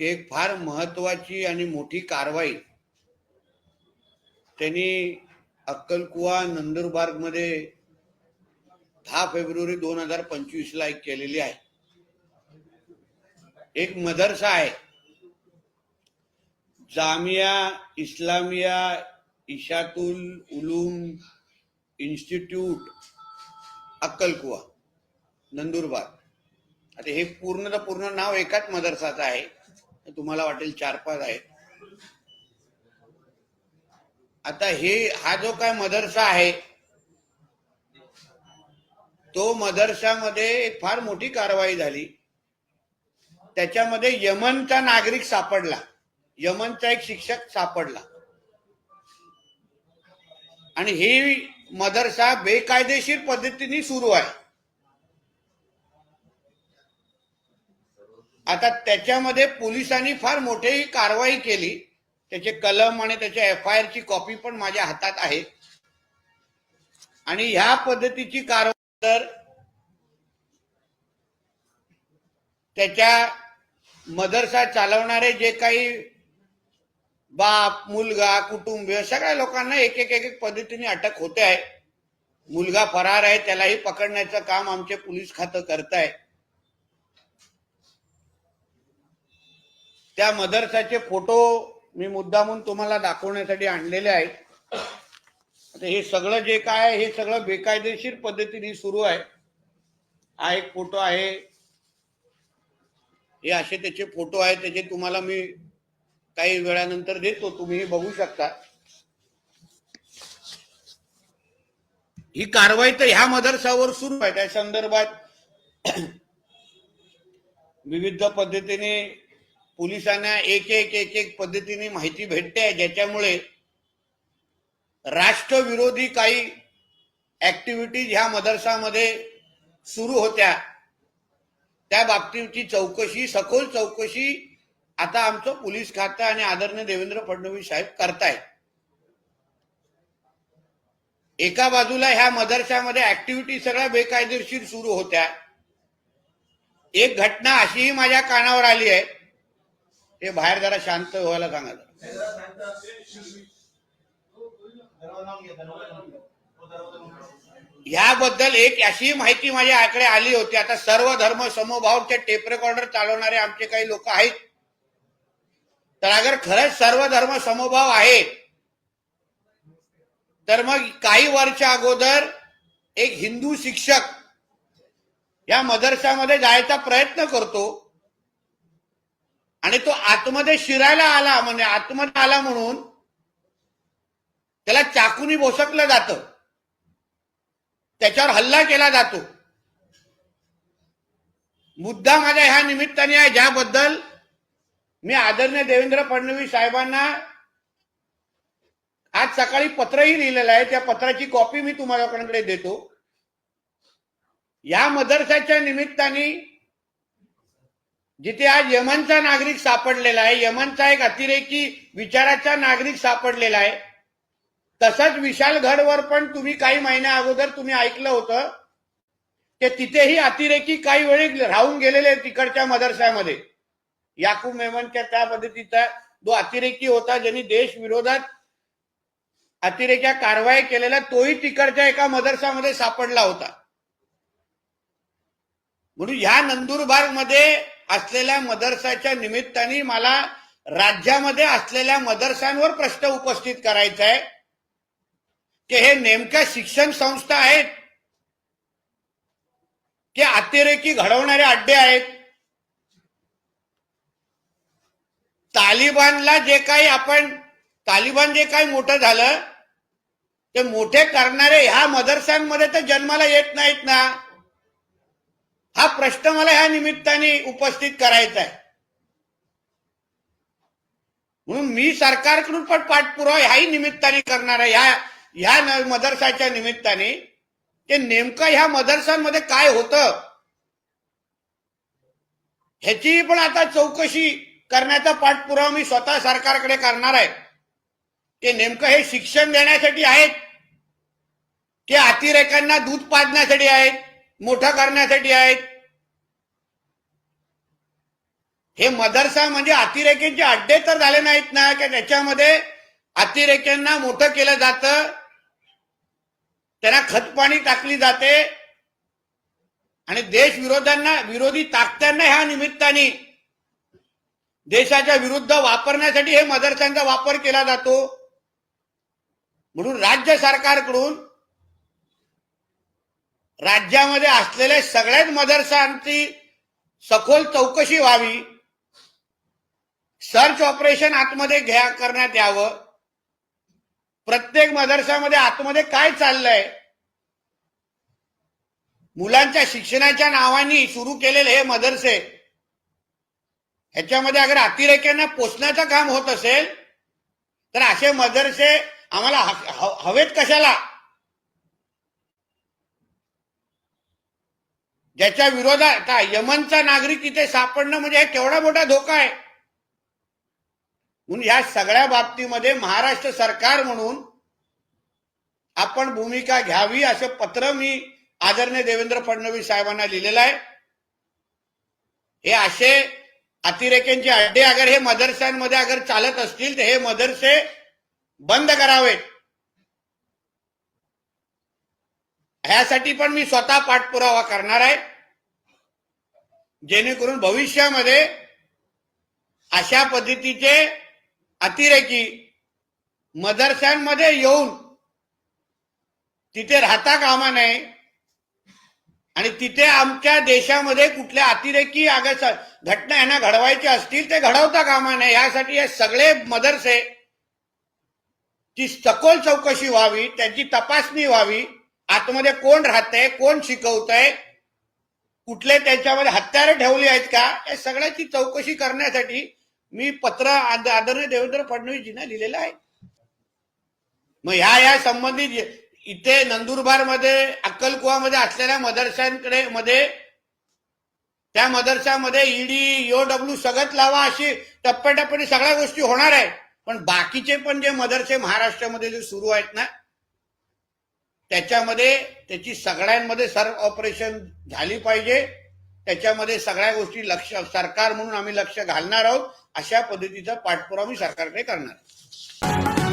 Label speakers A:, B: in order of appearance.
A: की एक फार महत्वाची आणि मोठी कारवाई त्यांनी अक्कलकुवा नंदुरबारमध्ये दहा फेब्रुवारी दोन हजार पंचवीस ला एक केलेली आहे. एक मदरसा आहे. जामिया इस्लामिया इशातुल उलूम इन्स्टिट्यूट अक्कलकुवा नंदुरबार. आता हे पूर्ण पूर्ण नाव एकाच मदरसाचं आहे. तुम्हाला वाटेल चार पाच आहेत. आता हे हा जो काय मदरसा आहे तो मदरसामध्ये एक फार मोठी कारवाई झाली. त्याच्यामध्ये यमनचा नागरिक सापडला. यमनचा एक शिक्षक सापडला. आणि ही मदरसा बेकायदेशीर पद्धतीने सुरू आहे. आता त्याच्यामध्ये पोलिसांनी फार मोठी कारवाई केली. त्याचे कलम आणि त्याच्या एफ आय आर ची कॉपी पण माझ्या हातात आहे. आणि ह्या पद्धतीची कारवाई तर त्याच्या मदरसा चालवणारे जे काही बाप मुलगा कुटुंबीय सगळ्या लोकांना एक एक एक एक पद्धतीने अटक होते आहे. मुलगा फरार आहे त्यालाही पकडण्याचं काम आमचे पोलीस खातं करत आहे त्या मदरसाचे फोटो मी मुद्दामून तुम्हाला दाखवण्यासाठी आणलेले आहेत. आता हे सगळं जे काय आहे हे सगळं बेकायदेशीर पद्धतीने सुरू आहे. हा एक फोटो आहे. हे असे त्याचे फोटो आहेत त्याचे तुम्हाला मी काही वेळानंतर देतो. तुम्ही बघू शकता. ही कारवाई तर ह्या मदरसावर सुरू आहे. त्या संदर्भात विविध पद्धतीने पोलिसांना एक एक एक एक पद्धतीने माहिती भेटते आहे ज्याच्यामुळे राष्ट्रविरोधी काही ऍक्टिव्हिटीज ह्या मदरसामध्ये सुरू होत्या. त्या बाबतीची चौकशी सखोल चौकशी आता आमचं पोलीस खातं आणि आदरणीय देवेंद्र फडणवीस साहेब करतायत. एका बाजूला ह्या मदरशामध्ये ऍक्टिव्हिटी सगळ्या बेकायदेशीर सुरू होत्या. एक घटना अशीही माझ्या कानावर आली आहे. ते बाहेर जरा शांत व्हायला सांगा याबद्दल एक अशी माहिती माझ्याकडे आली होती. आता सर्व धर्म समभावचे टेप रेकॉर्डर चालवणारे आमचे काही लोक आहेत. तर अगर खरंच सर्व धर्म समभाव आहे तर मग काही वर्ष अगोदर एक हिंदू शिक्षक या मदरसामध्ये जायचा प्रयत्न करतो. आणि तो आतमध्ये शिरायला आला म्हणजे आतमध्ये आला म्हणून त्याला चाकूनी बोसकलं जात. त्याच्यावर हल्ला केला जातो. मुद्दा माझ्या ह्या निमित्ताने आहे ज्याबद्दल मी आदरणीय देवेंद्र फडणवीस साहेबांना आज सकाळी पत्रही लिहिलेलं आहे. त्या पत्राची कॉपी मी तुम्हाला देतो. या मदरसाच्या निमित्ताने जिथे आज यमनचा नागरिक सापडलेला आहे यमनचा एक अतिरेकी विचाराचा नागरिक सापडलेला आहे. तसंच विशालगडवर पण तुम्ही काही महिन्या अगोदर तुम्ही ऐकलं होतं ते तिथेही अतिरेकी काही वेळी राहून गेलेले तिकडच्या मदरसामध्ये याकूब मेमनच्या त्या पद्धतीचा जो अतिरेकी होता ज्यांनी देश विरोधात अतिरेक्या कारवाई केलेला तोही तिकडच्या एका मदरसामध्ये सापडला होता. म्हणून ह्या नंदुरबारमध्ये असलेल्या मदरसाच्या निमित्ताने मला राज्यामध्ये असलेल्या मदरसांवर प्रश्न उपस्थित करायचा आहे. की हे नेमक्या शिक्षण संस्था आहेत की अतिरेकी घडवणारे अड्डे आहेत? तालिबानला जे काही आपण तालिबान जे काही मोठं झालं ते मोठे करणारे ह्या मदरसांमध्ये तर जन्माला येत नाहीत ना. हा प्रश्न मला ह्या निमित्ताने उपस्थित करायचा आहे. म्हणून मी सरकारकडून पण पाठपुरावा ह्याही निमित्ताने करणार आहे. ह्या ह्या न- मदरसाच्या निमित्ताने. ते नेमकं ह्या मदरसांमध्ये काय होतं? ह्याची पण आता चौकशी करण्याचा पाठपुरावा मी स्वतः सरकारकडे करणार आहे. ते नेमकं हे शिक्षण देण्यासाठी आहेत. की अतिरेकांना दूध पाजण्यासाठी आहेत. मोठं करण्यासाठी आहेत. हे मदरसा म्हणजे अतिरेक्यांचे अड्डे तर झाले नाहीत ना की त्याच्यामध्ये अतिरेक्यांना मोठं केलं जातं. त्यांना खतपाणी टाकली जाते. आणि देश विरोधांना विरोधी ताकद्यांना ह्या निमित्ताने देशाच्या विरुद्ध वापरण्यासाठी हे मदरसांचा वापर केला जातो. म्हणून राज्य सरकारकडून राज्यामध्ये असलेल्या सगळ्याच मदरसांची सखोल चौकशी व्हावी. सर्च ऑपरेशन आतमध्ये घ्या करण्यात यावं. प्रत्येक मदरसामध्ये आतमध्ये काय चाललंय? मुलांच्या शिक्षणाच्या नावाने सुरू केलेले हे मदरसे ह्याच्यामध्ये अगर अतिरेक्यांना पोचण्याचं काम होत असेल तर असे मदरसे आम्हाला हवेत कशाला? ज्याच्या विरोधात आता यमनचा नागरिक तिथे सापडणं म्हणजे हे केवढा मोठा धोका आहे? म्हणून या सगळ्या बाबतीमध्ये महाराष्ट्र सरकार म्हणून आपण भूमिका घ्यावी असं पत्र मी आदरणीय देवेंद्र फडणवीस साहेबांना लिहिलेलं आहे. हे असे अतिरेक्यांचे अड्डे अगर हे मदरसांमध्ये अगर चालत असतील तर हे मदरसे बंद करावेत. ह्यासाठी पण मी स्वतः पाठपुरावा करणार आहे. जेणेकरून भविष्यामध्ये अशा पद्धतीचे अतिरेकी मदरशांमध्ये येऊन तिथे राहता कामा नये. आणि तिथे आमच्या देशामध्ये कुठल्या अतिरेकी आगस घटना यांना घडवायच्या असतील ते घडवता कामा नये. यासाठी हे सगळे मदरसे ची सखोल चौकशी व्हावी त्यांची तपासणी व्हावी. आतमध्ये कोण राहतंय कोण शिकवतंय कुठले त्याच्यामध्ये हत्यारं ठेवली आहेत का? या सगळ्याची चौकशी करण्यासाठी मी पत्र आद- आदरणीय देवेंद्र फडणवीसजींना लिहिलेलं आहे. मग ह्या या संबंधित इथे नंदुरबारमध्ये अक्कलकुवामध्ये असलेल्या मदरशांकडे मध्ये त्या मदरशामध्ये ईडी डब्ल्यू सगळं लावा अशी टप्प्याटप्प्याने सगळ्या गोष्टी होणार आहे पण बाकीचे पण जे मदरसे महाराष्ट्रामध्ये जे सुरू आहेत ना त्याच्यामध्ये त्याची सगळ्यांमध्ये सर्व ऑपरेशन झाली पाहिजे त्याच्यामध्ये सगळ्या गोष्टी लक्ष सरकार म्हणून आम्ही लक्ष घालणार आहोत अशा पद्धतीचा पाठपुरावा मी सरकारकडे करणार आहे.